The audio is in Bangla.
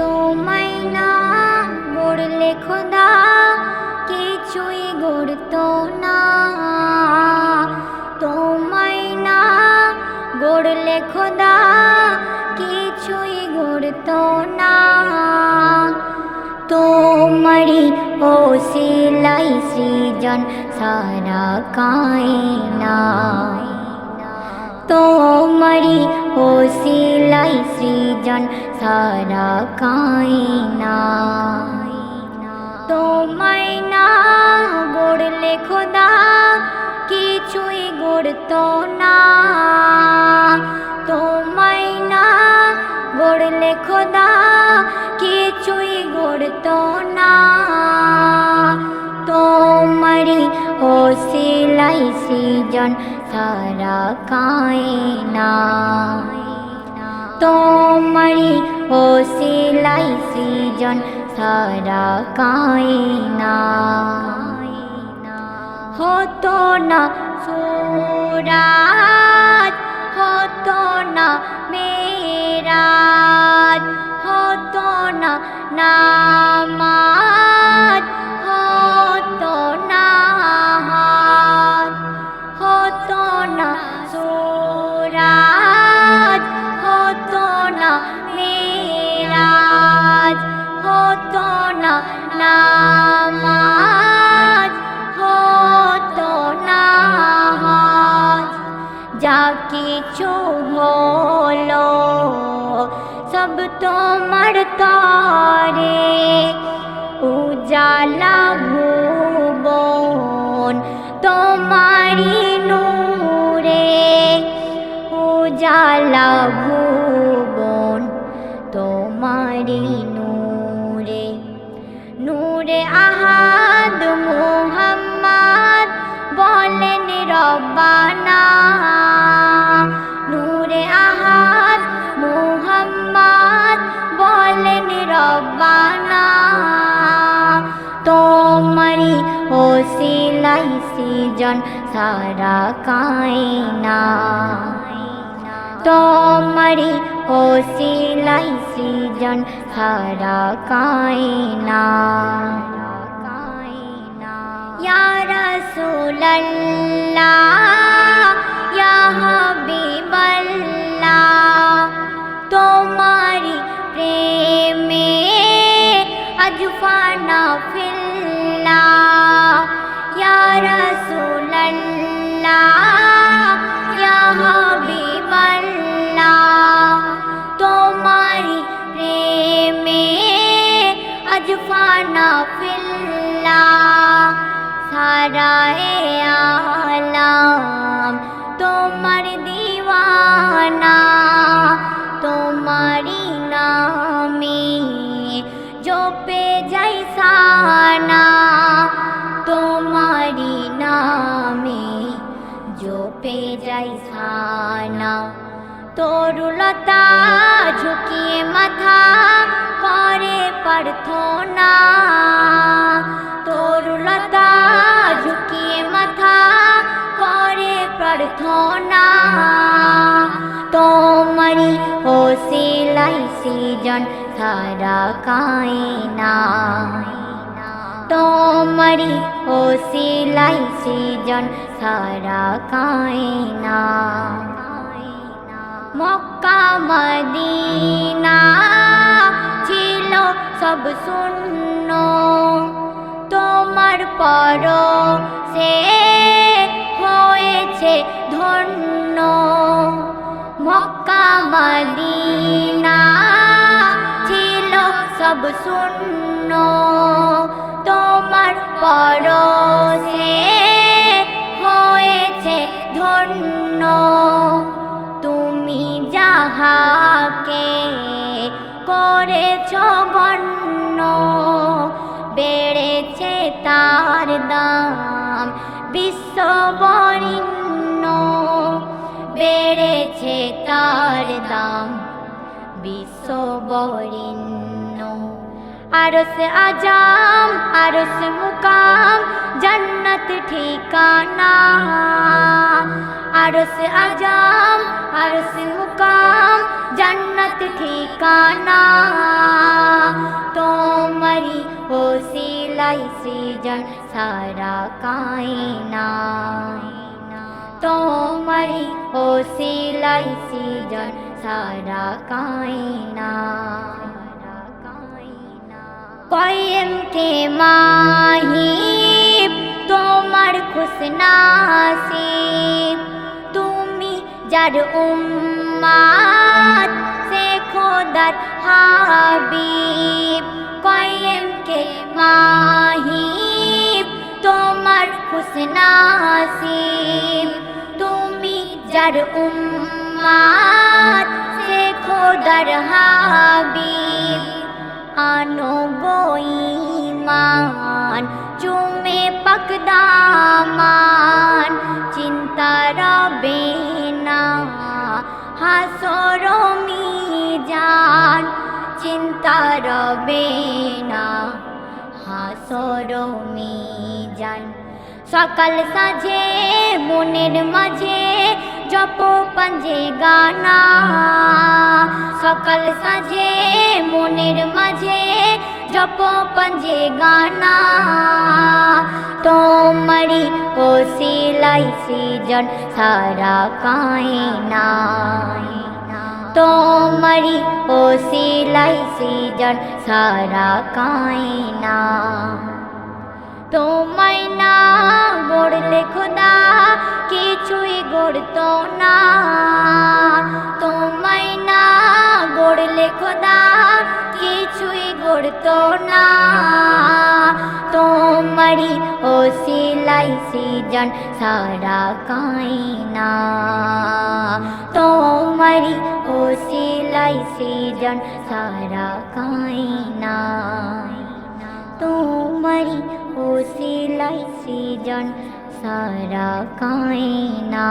তোমায় না গড়লে খোদা, কিছুই গড়তো না। তোমায় না গড়লে খোদা, কিছুই গড়তো না। তোমারি ও সিলাই সৃজন সারা কায়না তোমারি ও সিলাই সৃজন সারা কায়না তোমায় না গড়লে খোদা, কিছুই গড়তো না। তোমায় না গড়লে খোদা, কিছুই গড়তো না। তোমারি ও সিলাই সৃজন সারা কায়না তোমারি ও সিলাই সৃজন সারা কায়না হতো না সুরাজ, হতো না মেরাজ হতো না নামাজ কিছু হলো সব তোমার তারে উজালা ভুবন তোমারি নূরে উজালা ভুবন তোমারি ও সিলাই সিজন সারা কায়না তোমারি ও সিলাই সিজন সারা কায়না ইয়া রাসূলাল্লাহ, ইয়া হাবিবাল্লাহ তোমারি প্রেমে আজ ফানা ফিল্লা ফানা ফিল্লা। সারায়ে আলাম তোমার দিওয়ানা। তোমারি নামে সানা তরুলতা ঝুঁকিয়ে মাথা করে প্রার্থনা। তরুলতা ঝুঁকিয়ে মাথা করে প্রার্থনা। তোমারি ও সিলাই সিজন সারা কায়না তোমারি ও সিলাই সিজন সারা কায়না। মক্কা মদিনা ছিল সব শূন্য। তোমার পর সে হয়েছে ধন্য। মক্কা মদিনা ছিল সব শূন্য। তোমার পর সে হয়েছে ধন্য। তুমি যাহাকে করেছ গণ্য, বেড়েছে তার দাম বিশ্ববরিণ্য বেড়েছে তার দাম বিশ্ববরিণ্য আরস আজাম, আরস মুকাম, জন্নত ঠিকানা। আরস আজাম, আরস মুকাম, জন্নত ঠিকানা। তোমারি ও সিলাই সৃজন সারা কায়না তোমারি ও সিলাই সৃজন সারা কায়না কয়েম কে মাহিব, তোমার খুশনাসিব। তুমি যার উম্মাদ, সে খোদার হাবিব। কয়েম কে মাহিব, তোমার খুশনাসিব। তুমি যার উম্মাদ, সে খোদার হাবিব। আনো গোইমান পকদামান চিন্তা রবে না। হাসর মিজান, চিন্তা রবে না। হাসর মিজান, সকাল সাজে মনের মাঝে জপ পাঞ্জে গানা। সকাল সাজে মনের মাঝে জপ পাঞ্জে গানা তোমারি ও সিলাই সিজন সারা কায়না তোমারি ও সিলাই সিজন সারা কায়না তোমায় না গড়লে খোদা কিছুই গড়তো না সিজন সারা কায়না তোমারি ও সিলাই সিজন সারা কায়না তোমারি ও সিলাই সিজন সারা কায়না